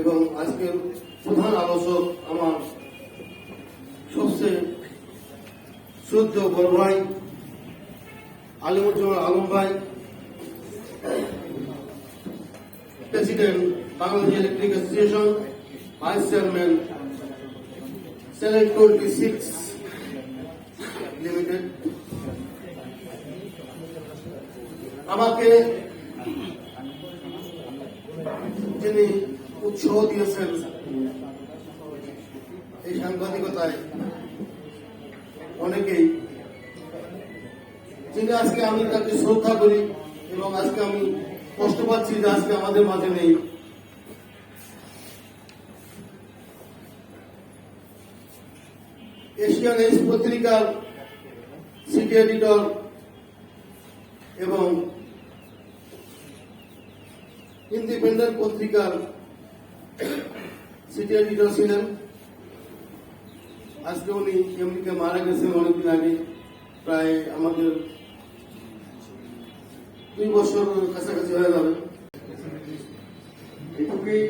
এবং আজকের প্রধান আলোচক আমার সবচেয়ে শ্রদ্ধ বড় ভাই, আলিমুজ্জামান আলম ভাই, president Bangladesh electric association, vice chairman select twenty six. Limited আমাকে যিনি উৎসাহ দিয়েছেন এই সাংবাদিকতায়, অনেকেই, যিনি আজকে আমি তাকে শ্রদ্ধা করি এবং আজকে আমি কষ্ট পাচ্ছি যে আজকে আমাদের মাঝে নেই। এশিয়ান এজ পত্রিকার সিটি এডিটর এবং ইন্ডিপেন্ডেন্ট পত্রিকার সিটি এডিটর ছিলেন। আজকে উনি এমনিতে মারা গেছেন অনেকদিন আগে, প্রায় আমাদের দুই বছর কাছাকাছি হয়ে যাবে। এটুকুই